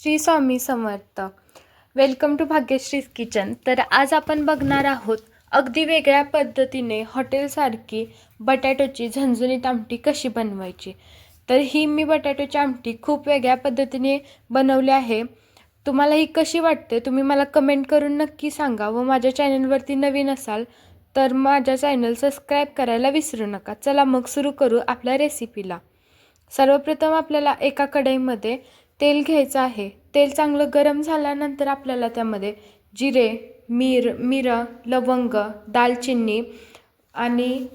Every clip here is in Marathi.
Shri Swami Samarth. Welcome to Bhagyashree kitchen तर आज आपण बघणार आहोत अगदी वेगळ्या पद्धतीने हॉटेलसारखी बटॅटोची झणझणीत आमटी कशी बनवायची. तर ही मी बटॅटोची आमटी खूप वेगळ्या पद्धतीने बनवली आहे. तुम्हाला ही कशी वाटते तुम्ही मला कमेंट करून नक्की सांगा व माझ्या चॅनलवरती नवीन असाल तर माझ्या चॅनल सबस्क्राईब करायला विसरू नका. चला मग सुरू करू आपल्या रेसिपीला सर्वप्रथम आपल्याला एका कढईमध्ये तेल घ्यायचं आहे. तेल चांगलं गरम झाल्यानंतर आपल्याला त्यामध्ये जिरे मीर मिरं लवंग दालचिनी आणि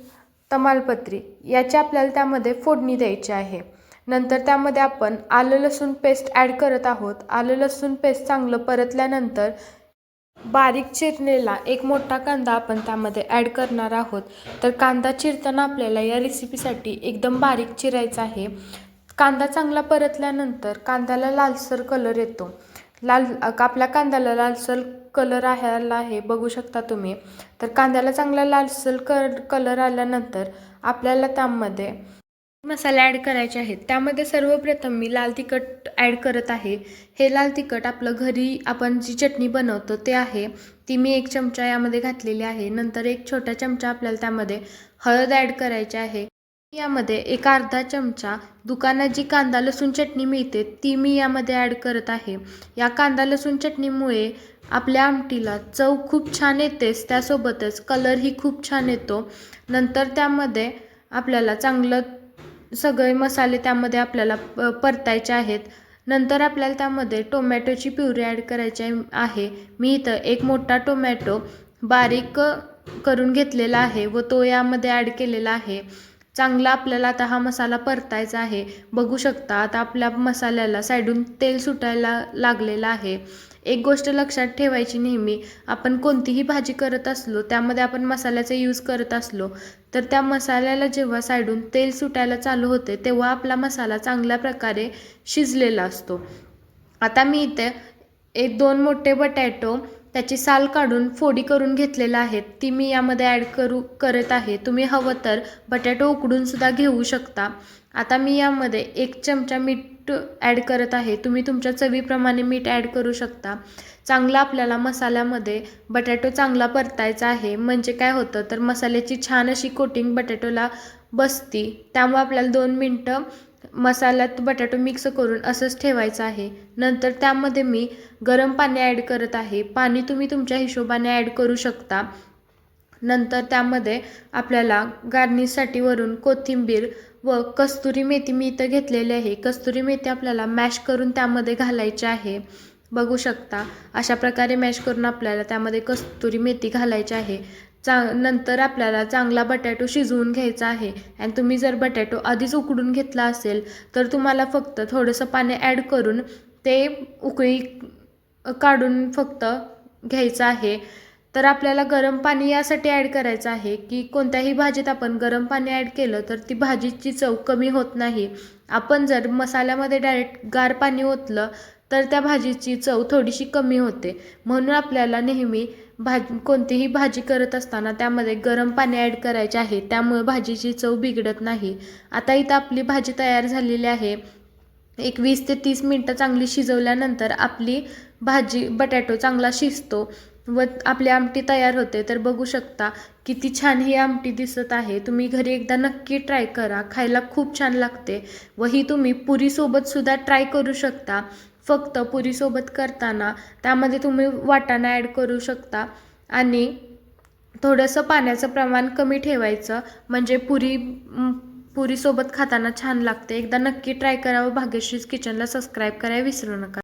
तमालपत्री याची आपल्याला त्यामध्ये फोडणी द्यायची आहे. नंतर त्यामध्ये आपण आलं लसूण पेस्ट ॲड करत आहोत. आलं लसूण पेस्ट चांगलं परतल्यानंतर बारीक चिरलेला एक मोठा कांदा आपण त्यामध्ये ॲड करणार आहोत. तर कांदा चिरताना आपल्याला या रेसिपीसाठी एकदम बारीक चिरायचा आहे. कांदा चांगला परतल्यानंतर कांद्याला लालसर कलर येतो. लाल आपल्या कांद्याला लालसर कलर आला आहे बघू शकता तुम्ही. तर कांद्याला चांगला लालसर क कलर आल्यानंतर आपल्याला त्यामध्ये मसाले ॲड करायचे आहेत. त्यामध्ये सर्वप्रथम मी लाल तिखट ॲड करत आहे. हे लाल तिखट आपलं घरी आपण जी चटणी बनवतो ते आहे. ती मी एक चमचा यामध्ये घातलेली आहे. नंतर एक छोटा चमचा आपल्याला त्यामध्ये हळद ॲड करायची आहे. यामध्ये एक अर्धा चमचा दुकानात जी कांदा लसूण चटणी मिळते ती मी यामध्ये ॲड करत आहे. या कांदा लसूण चटणीमुळे आपल्या आमटीला चव खूप छान येतेच त्यासोबतच कलरही खूप छान येतो. नंतर त्यामध्ये आपल्याला चांगलं सगळे मसाले त्यामध्ये आपल्याला प परतायचे आहेत. नंतर आपल्याला त्यामध्ये टोमॅटोची प्युरी ॲड करायची आहे. मी इथं एक मोठा टोमॅटो बारीक करून घेतलेला आहे व तो यामध्ये ॲड केलेला आहे. चांगला आपल्याला आता हा मसाला परतायचा आहे. बघू शकता आता आपल्या मसाल्याला साईडून तेल सुटायला लागलेलं आहे. एक गोष्ट लक्षात ठेवायची नेहमी आपण कोणतीही भाजी करत असलो त्यामध्ये आपण मसाल्याचा यूज करत असलो तर त्या मसाल्याला जेव्हा साईडून तेल सुटायला चालू होते तेव्हा आपला मसाला चांगल्या प्रकारे शिजलेला असतो. आता मी इथे एक दोन मोठे बटॅटो त्याची साल काढून फोडी करून घेतलेल्या आहेत ती मी यामध्ये ॲड करू करत आहे. तुम्ही हवं तर बटॅटो उकडूनसुद्धा घेऊ शकता. आता मी यामध्ये एक चमचा मीठ ॲड करत आहे. तुम्ही तुमच्या चवीप्रमाणे मीठ ॲड करू शकता. चांगला आपल्याला मसाल्यामध्ये बटॅटो चांगला परतायचा आहे. म्हणजे काय होतं तर मसाल्याची छान अशी कोटिंग बटॅटोला बसती. त्यामुळे आपल्याला दोन मिनटं मसाल्यात बटाटो मिक्स करून असंच ठेवायचं आहे. नंतर त्यामध्ये मी गरम पाणी ॲड करत आहे. पाणी तुम्ही तुमच्या हिशोबाने ॲड करू शकता. नंतर त्यामध्ये आपल्याला गार्निशसाठी वरून कोथिंबीर व कस्तुरी मेथी मी इथं घेतलेली आहे. कस्तुरी मेथी आपल्याला मॅश करून त्यामध्ये घालायची आहे. बघू शकता. अशा प्रकारे मॅश करून आपल्याला त्यामध्ये कस्तुरी मेथी घालायची आहे. चा नंतर आपल्याला चांगला बटॅटो शिजवून घ्यायचा आहे. आणि तुम्ही जर बटॅटो आधीच उकडून घेतला असेल तर तुम्हाला फक्त थोडंसं पाणी ॲड करून ते उकळी काढून फक्त घ्यायचं आहे. तर आपल्याला गरम पाणी यासाठी ॲड करायचं आहे की कोणत्याही भाजीत आपण गरम पाणी ॲड केलं तर ती भाजीची चव कमी होत नाही. आपण जर मसाल्यामध्ये डायरेक्ट गार पाणी ओतलं तर त्या भाजीची चव थोडीशी कमी होते. म्हणून आपल्याला नेहमी भाज कोणतीही भाजी करत असताना त्यामध्ये गरम पाणी ॲड करायचे आहे. त्यामुळे भाजीची चव बिघडत नाही. आता इथं आपली भाजी तयार झालेली आहे. एक वीस ते तीस मिनटं चांगली शिजवल्यानंतर आपली भाजी बटॅटो चांगला शिजतो व आपली आमटी तयार होते. तर बघू शकता किती छान ही आमटी दिसत आहे. तुम्ही घरी एकदा नक्की ट्राय करा. खायला खूप छान लागते व ही तुम्ही पुरीसोबतसुद्धा ट्राय करू शकता. फक्त पुरीसोबत करताना त्यामध्ये तुम्ही वाटाणा ॲड करू शकता. आणि थोडंसं पाण्याचं प्रमाण कमी ठेवायचं म्हणजे पुरी पुरीसोबत खाताना छान लागते. एकदा नक्की ट्राय करावं. भाग्यश्रीज किचनला सबस्क्राईब करायला विसरू नका.